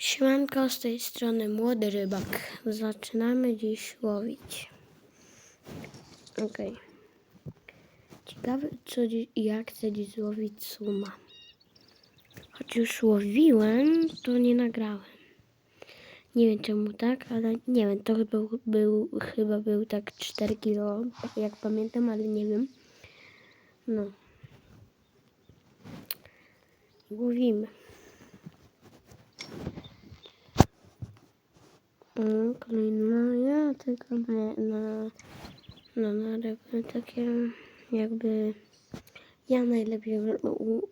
Siemanko, z tej strony Młody Rybak. Zaczynamy dziś łowić. Okej. Ciekawe, co dziś, jak chcę dziś złowić suma. Choć już łowiłem, to nie nagrałem. Nie wiem czemu tak, ale nie wiem, to był, był, chyba był tak 4 kilo, jak pamiętam, ale nie wiem. No. Łowimy. Kolejna, ja tylko na, na, no, na ryby takie jakby ja najlepiej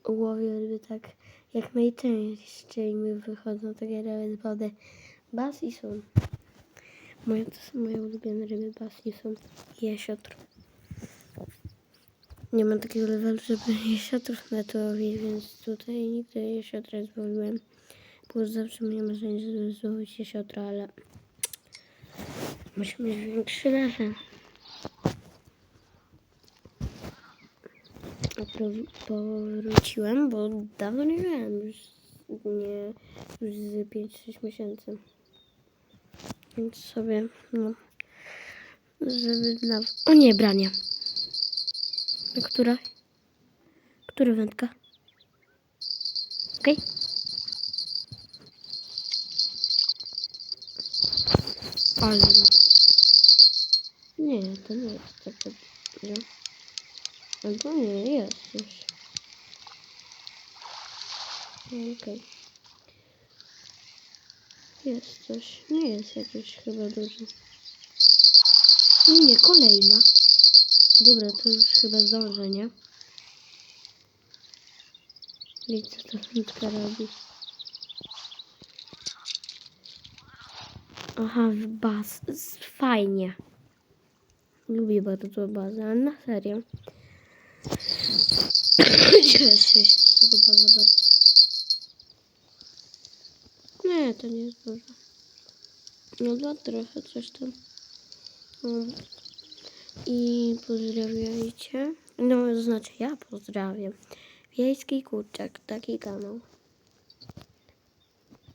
łowię ryby tak jak najczęściej mi wychodzą takie ryby z wody. Bas i są. Moje, to są moje ulubione ryby, bas i są. I jasiotr. Nie mam takiego levelu, żeby jesiotrów na to łowić, więc tutaj nigdy jesiotra złowiłem. Było zawsze moje marzenie, żeby złowić jesiotra, ale musimy mieć większy pro- Powróciłem, bo dawno nie grałem, już nie, już z 5-6 miesięcy. Więc sobie, no, żeby dla... O nie, branie. Która? Która wędka? Okej. Ale... Nie, to nie jest takie... Nie. Albo nie, jest już. Okej. Jest coś. Nie jest jakiś chyba duży. Nie, kolejna. Dobra, to już chyba zdążę, nie? I co ta robi? Aha, w baz. Fajnie. Lubię bardzo bazę, ale na serio. Cieszę się z tego baza bardzo. Nie, to nie jest dużo. No dla trochę coś tam. Um. I pozdrawiajcie. No, to znaczy ja pozdrawiam. Wiejski Kurczak, taki kanał.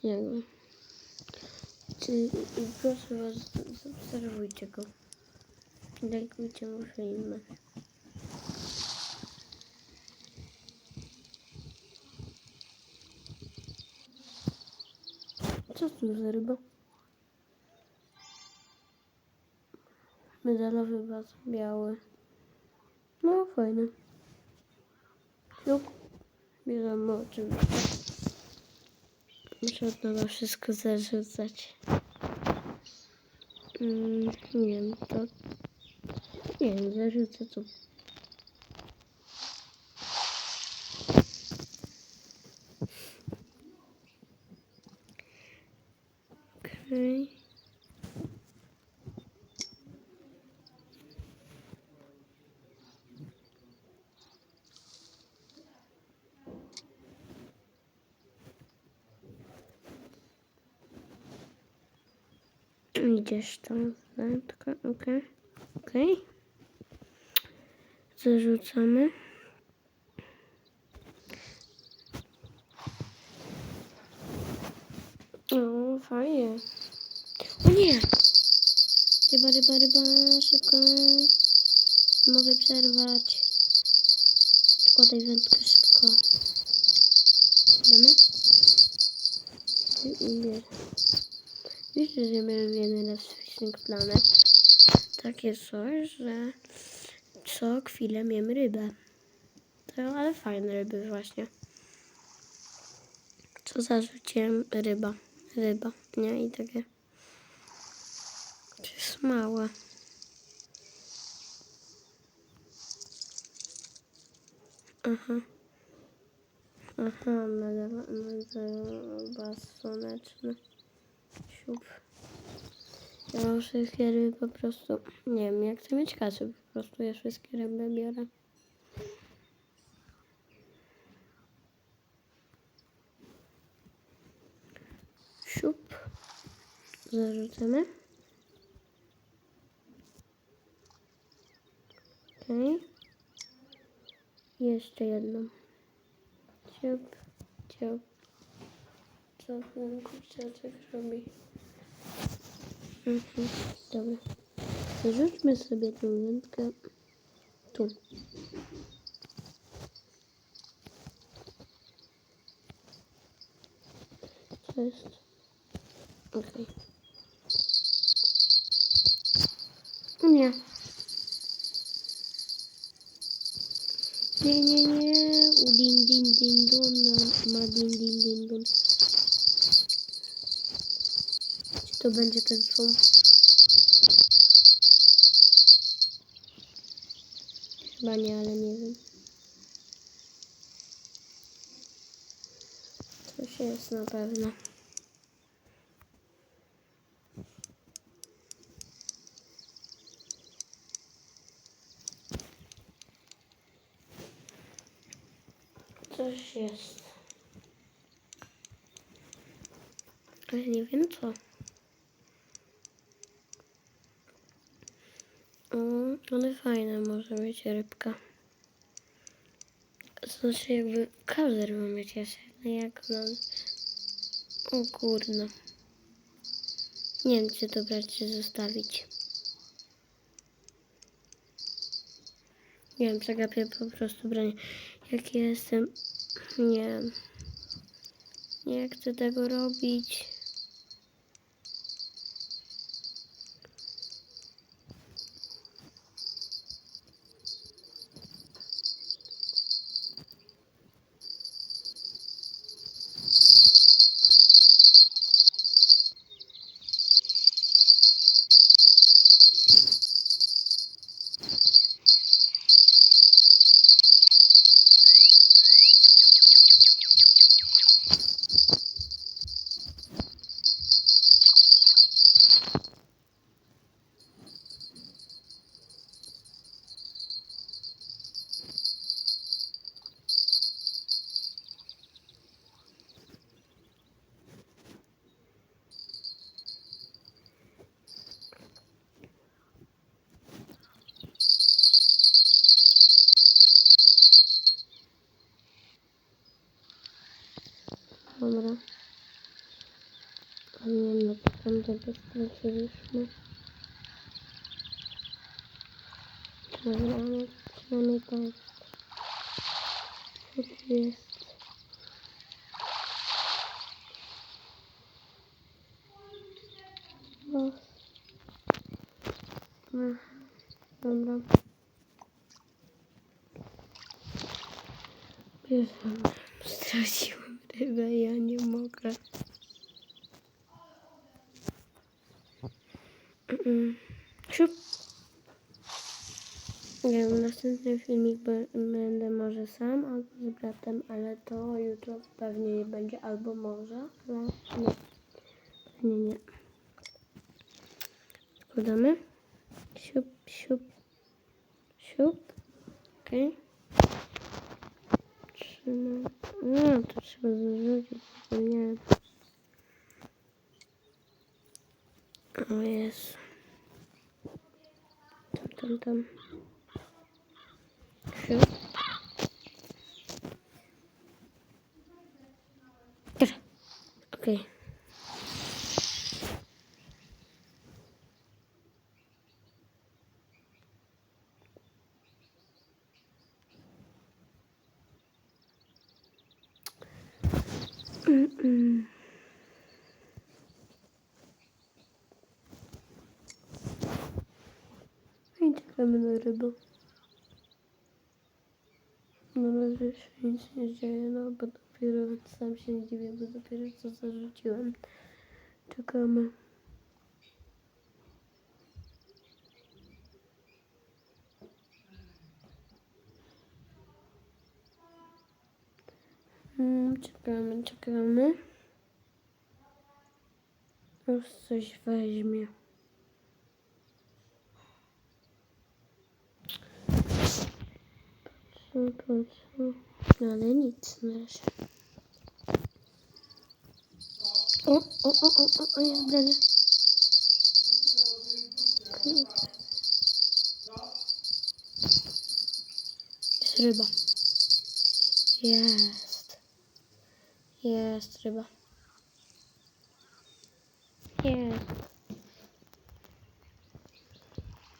Jakby. Czy, proszę was, zaobserwujcie go. Lajkujcie mu filmy. Co tu za ryba? Medalowy bas biały. No, fajny. Lub bierzemy oczywiście. Muszę od nowa wszystko zarzucać. Mm, nie wiem, to... Nie wiem, zarzucę tu. Okej. Idziesz tam, wędka, okej. Okej. Zarzucamy. O, fajnie. O nie! Ryba, ryba, ryba, szybko. Mogę przerwać. Odkładaj wędkę szybko. Damy? I ubierz. Wiesz, że miałem jeden raz Fishing Planet takie coś, że co chwilę miałem rybę. To, ale fajne ryby właśnie. Co zarzuciłem? Ryba. Ryba, nie? I takie. To jest małe. Aha. Aha, mega słoneczny. Siup. Ja mam wszystkie ryby po prostu. Nie wiem, jak chcę mieć kasę, po prostu ja wszystkie ryby biorę. Siup. Zarzucamy. Okej. Jeszcze jedną. Ciup, ciup, co ten kurczaczek robi. Mhm, dobra. Zarzućmy sobie tę wędkę tu. Co jest? Okej. Nie. To będzie ten sam? Chyba nie, ale nie wiem. Coś jest na pewno. Coś jest. Ale nie wiem co. O, one fajne może być rybka. Znaczy jakby każdy ryba mieć jeszcze, no jak no. O kurno. Nie wiem czy to brać czy zostawić. Nie wiem, przegapię po prostu branie. Jak jestem. Nie wiem. Nie chcę tego robić. Dobra. A nie wiem, no to tam tego straciliśmy. Dobra, ale przynajmniej to jest. Co tu jest? O. Ach, Dobra. Bierzemy. Straciłem rybę, ja nie mogę. Mm. Wiem, następny filmik będę może sam albo z bratem, ale to jutro pewnie nie będzie, albo może, ale nie. Pewnie nie. Składamy. Siup, siup, siup. Okej. Trzymam. No, to trzeba zarzucić, zapomniałem. O jest. Tam, tam, tam. Siup. Dobra. Okej. Mm-mm. I czekamy na rybę. Na razie się nic nie dzieje, no bo dopiero sam się dziwię, bo dopiero co zarzuciłem. Czekamy. Mm, czekamy, czekamy. Już coś weźmie. No ale nic na razie. O, o, o, o, o, o jest branie. Jest ryba. Jest. Jest ryba. Jest.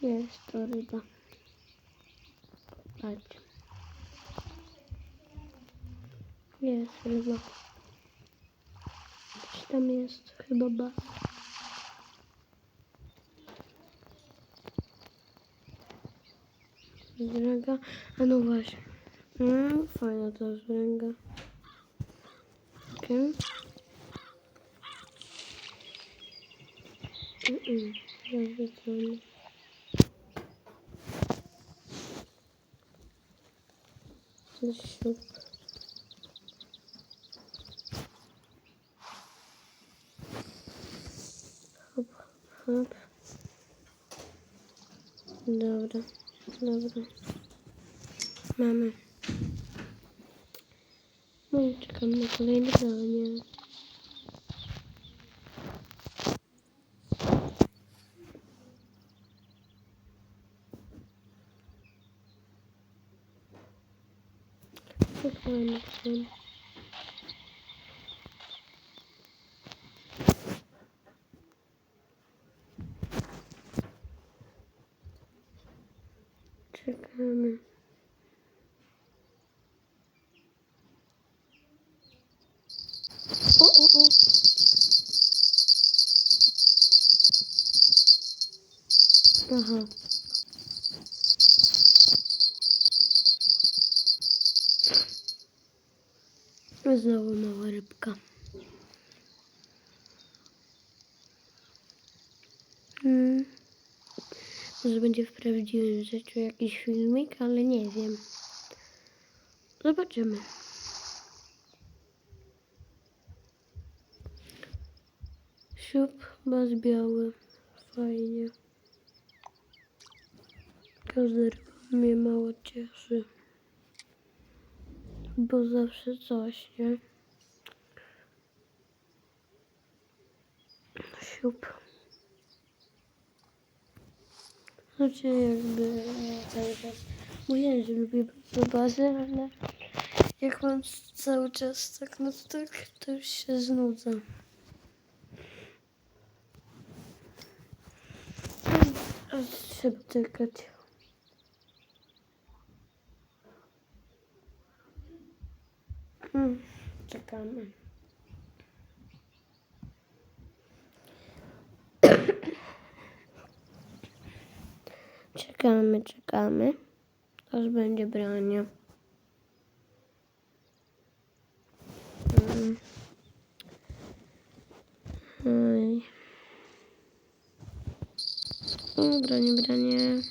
Jest to ryba. Patrz. Jest ryba. Coś tam jest chyba bas. Zręga. A no właśnie. Mm, fajna ta zręga. Okej. Mm-mm. Zarzucony. Siup. Dobra, dobra. Mamy. No i czekam na kolejne branie. Spokojnie, spokojnie. Aha. Znowu mała rybka. Hmm. Będzie w prawdziwym życiu jakiś filmik, ale nie wiem. Zobaczymy. Siup, bas biały. Fajnie. Każda ryba mnie mało cieszy. Bo zawsze coś, nie? Siup. Znaczy jakby ja cały czas mówiłem, że lubię bazę, ale jak mam cały czas tak, no to tak, to już się znudzę. A trzeba czekać. Mm, czekamy. Czekamy, czekamy. Aż będzie branie. Mm. Oj. O, branie, branie.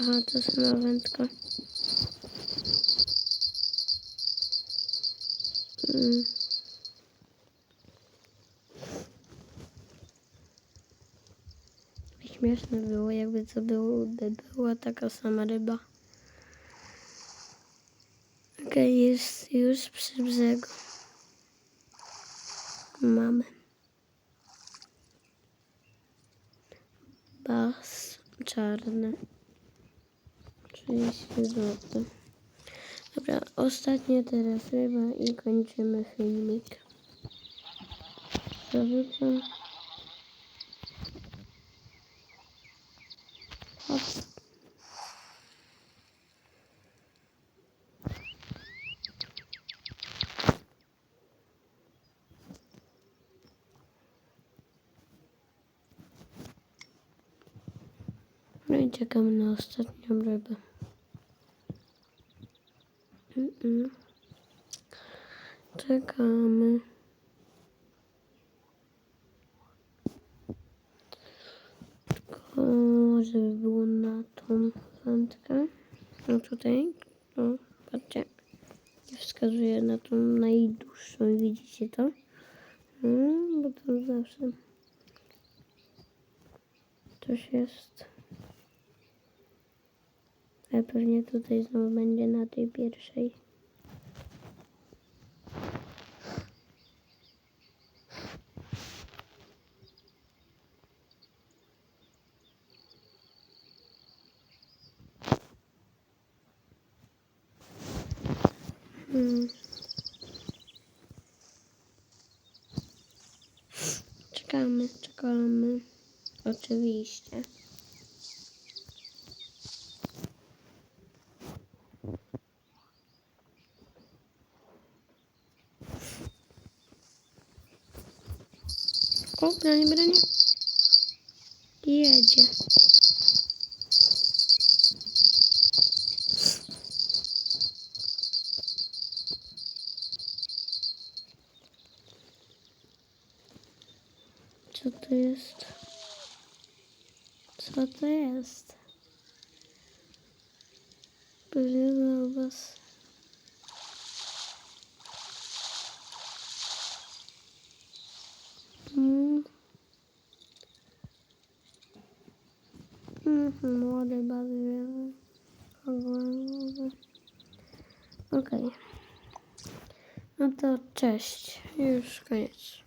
Aha, to jest sama wędka. Mm. Śmieszne było, jakby to było, by była taka sama ryba. Okej, jest już przy brzegu. Mamy. Bas czarny. 30 zł. Dobra, ostatnia teraz ryba i kończymy filmik. Zarzucam. Hop. No i czekamy na ostatnią rybę. Mm-mm. Czekamy. Tylko żeby było na tą wędkę. No tutaj, no patrzcie. Wskazuje na tą najdłuższą, widzicie to? Mm, bo to zawsze coś jest. Ale pewnie tutaj znowu będzie na tej pierwszej. Hmm. Czekamy, czekamy. Oczywiście. O, branie, branie. Jedzie. Co to jest? Co to jest? Pewnie was. Mm. Mhm, młody bawię. Okej. No to cześć. Już koniec.